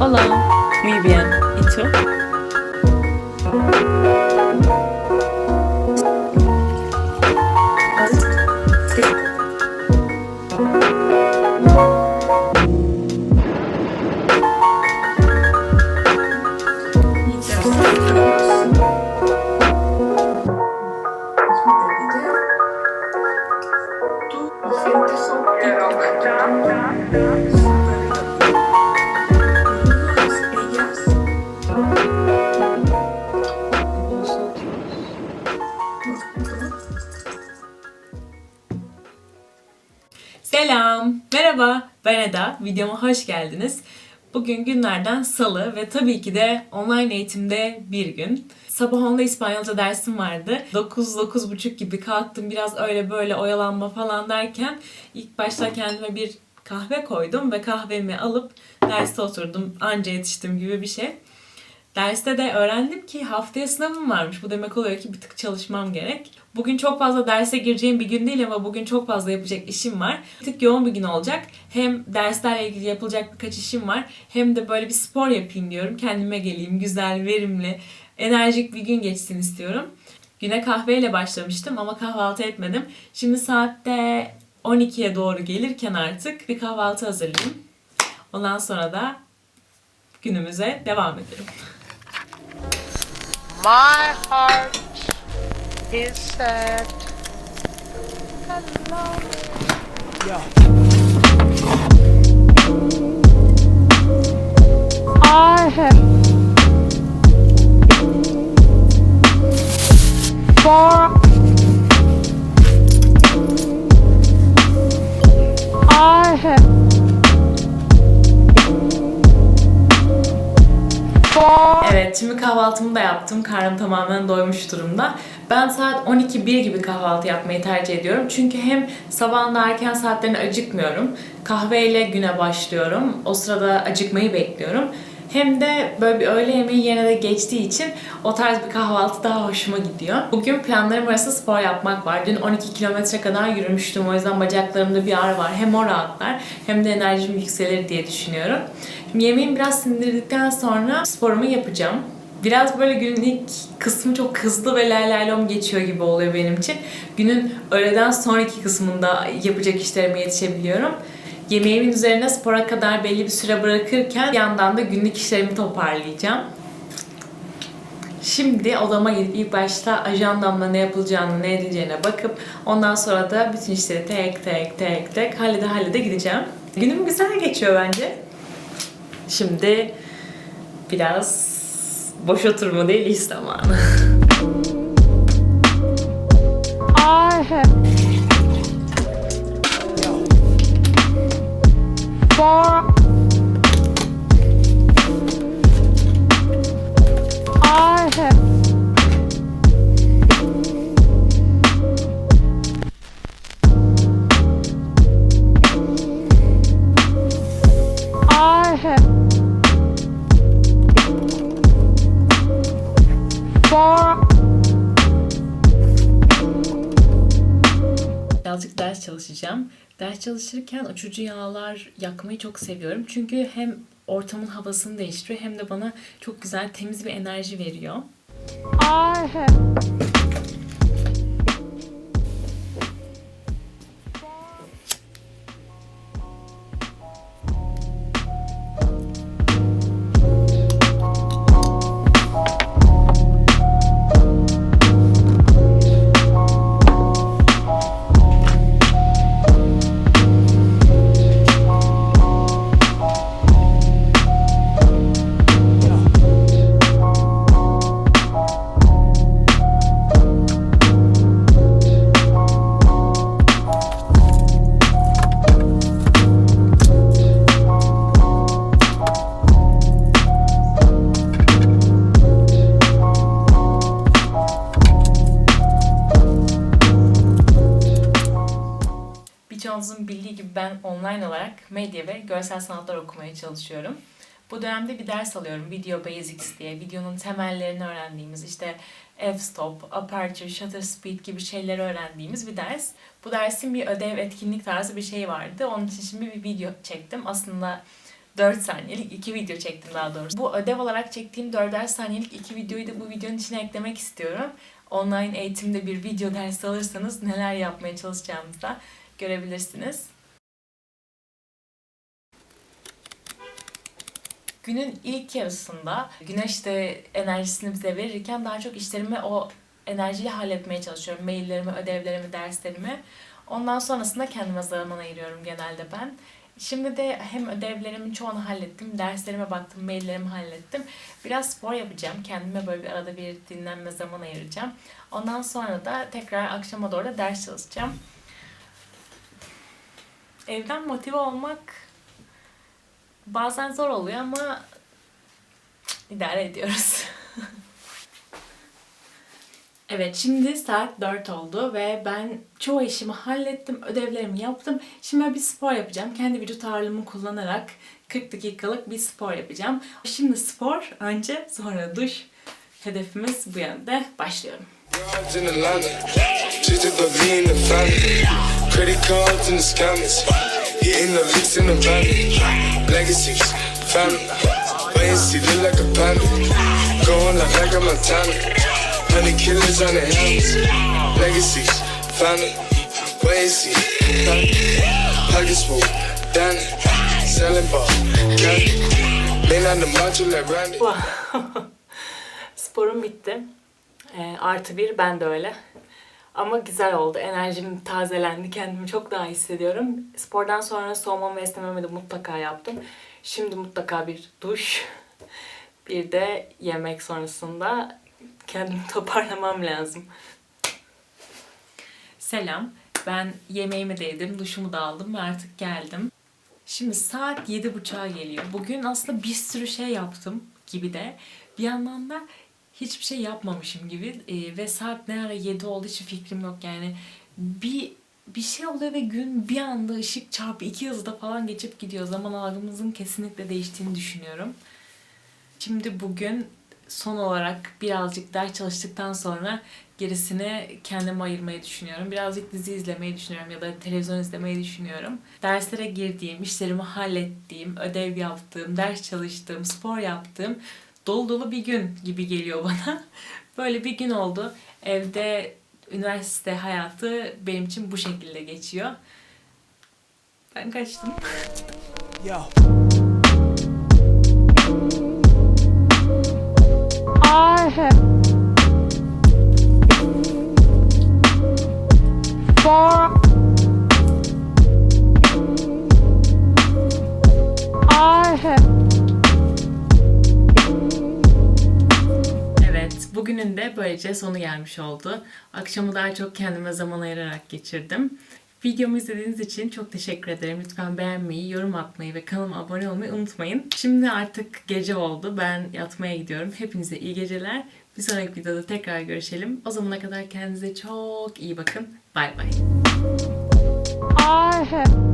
Hola, muy bien. ¿Y tú? Ben Eda. Videoma hoş geldiniz. Bugün günlerden salı ve tabii ki de online eğitimde bir gün. Sabah 10'da İspanyolca dersim vardı. 9-9.30 gibi kalktım biraz öyle böyle oyalanma falan derken ilk başta kendime bir kahve koydum ve kahvemi alıp derste oturdum. Anca yetiştim gibi bir şey. Derste de öğrendim ki haftaya sınavım varmış. Bu demek oluyor ki bir tık çalışmam gerek. Bugün çok fazla derse gireceğim bir gün değil ama bugün çok fazla yapacak işim var. Bir tık yoğun bir gün olacak. Hem derslerle ilgili yapılacak birkaç işim var. Hem de böyle bir spor yapayım diyorum. Kendime geleyim. Güzel, verimli, enerjik bir gün geçsin istiyorum. Güne kahveyle başlamıştım ama kahvaltı etmedim. Şimdi saatte 12'ye doğru gelirken artık bir kahvaltı hazırlayayım. Ondan sonra da günümüze devam edelim. My heart is sad. lonely. I have for I have Evet, şimdi kahvaltımı da yaptım. Karnım tamamen doymuş durumda. Ben saat 12-1 gibi kahvaltı yapmayı tercih ediyorum. Çünkü hem sabahında erken saatlerinde acıkmıyorum. Kahveyle güne başlıyorum. O sırada acıkmayı bekliyorum. Hem de böyle bir öğle yemeği yerine de geçtiği için o tarz bir kahvaltı daha hoşuma gidiyor. Bugün planlarım arasında spor yapmak var. Dün 12 kilometre kadar yürümüştüm. O yüzden bacaklarımda bir ağrı var. Hem o rahatlar hem de enerjim yükselir diye düşünüyorum. Şimdi yemeğimi biraz sindirdikten sonra sporumu yapacağım. Biraz böyle günün ilk kısmı çok hızlı ve lay lay lom geçiyor gibi oluyor benim için. Günün öğleden sonraki kısmında yapacak işlerime yetişebiliyorum. Yemeğimin üzerine spora kadar belli bir süre bırakırken bir yandan da günlük işlerimi toparlayacağım. Şimdi odama gidip ilk başta ajandamda ne yapılacağını, ne edileceğine bakıp ondan sonra da bütün işleri tek tek tek tek hallede hallede gideceğim. Günüm güzel geçiyor bence. Şimdi biraz boş oturma değil iş zamanı. I have ders çalışacağım. Ders çalışırken uçucu yağlar yakmayı çok seviyorum. Çünkü hem ortamın havasını değiştiriyor hem de bana çok güzel temiz bir enerji veriyor. I have Birçoğunuzun bildiği gibi ben online olarak medya ve görsel sanatlar okumaya çalışıyorum. Bu dönemde bir ders alıyorum. Video Basics diye. Videonun temellerini öğrendiğimiz işte f-stop, aperture, shutter speed gibi şeyleri öğrendiğimiz bir ders. Bu dersin bir ödev etkinlik tarzı bir şey vardı. Onun için şimdi bir video çektim. Aslında 4 saniyelik iki video çektim daha doğrusu. Bu ödev olarak çektiğim 4'er saniyelik iki videoyu da bu videonun içine eklemek istiyorum. Online eğitimde bir video dersi alırsanız neler yapmaya çalışacağımızı da görebilirsiniz. Günün ilk yarısında güneş de enerjisini bize verirken daha çok işlerimi o enerjiyle halletmeye çalışıyorum. Maillerimi, ödevlerimi, derslerimi. Ondan sonrasında kendime zaman ayırıyorum genelde ben. Şimdi de hem ödevlerimin çoğunu hallettim, derslerime baktım, maillerimi hallettim. Biraz spor yapacağım. Kendime böyle bir arada bir dinlenme zaman ayıracağım. Ondan sonra da tekrar akşama doğru da ders çalışacağım. Evden motive olmak bazen zor oluyor ama idare ediyoruz. Evet şimdi saat 4 oldu ve ben çoğu işimi hallettim, ödevlerimi yaptım. Şimdi ben bir spor yapacağım. Kendi vücut ağırlığımı kullanarak 40 dakikalık bir spor yapacağım. Şimdi spor önce sonra duş. Hedefimiz bu yönde. Başlıyorum. İn in. Credit cards and the scammers, hitting the licks in the van. Legacies, family, wait and see, look like a panda. Going like like a Montana, honey killers on their hands. Legacies, family, wait and see, family. Pockets full, Danny, selling ball, candy. Lean on the macho like Randy. Bitti. Ee, artı bir ben de öyle. Ama güzel oldu. Enerjim tazelendi. Kendimi çok daha hissediyorum. Spordan sonra soğumamı ve de mutlaka yaptım. Şimdi mutlaka bir duş. Bir de yemek sonrasında kendimi toparlamam lazım. Selam. Ben yemeğimi de yedim, duşumu da aldım ve artık geldim. Şimdi saat yedi buçuğa geliyor. Bugün aslında bir sürü şey yaptım gibi de. Bir yandan da hiçbir şey yapmamışım gibi. Ee, ve saat ne ara 7 olduğu için fikrim yok yani. Bir bir şey oluyor ve gün bir anda ışık çarpı iki hızda falan geçip gidiyor. Zaman algımızın kesinlikle değiştiğini düşünüyorum. Şimdi bugün son olarak birazcık ders çalıştıktan sonra gerisini kendime ayırmayı düşünüyorum. Birazcık dizi izlemeyi düşünüyorum ya da televizyon izlemeyi düşünüyorum. Derslere girdiğim, işlerimi hallettiğim, ödev yaptığım, ders çalıştığım, spor yaptığım dolu dolu bir gün gibi geliyor bana. Böyle bir gün oldu. Evde üniversite hayatı benim için bu şekilde geçiyor. Ben kaçtım. I have four. Bugünün de böylece sonu gelmiş oldu. Akşamı daha çok kendime zaman ayırarak geçirdim. Videomu izlediğiniz için çok teşekkür ederim. Lütfen beğenmeyi, yorum atmayı ve kanalıma abone olmayı unutmayın. Şimdi artık gece oldu. Ben yatmaya gidiyorum. Hepinize iyi geceler. Bir sonraki videoda tekrar görüşelim. O zamana kadar kendinize çok iyi bakın. Bay bay. I have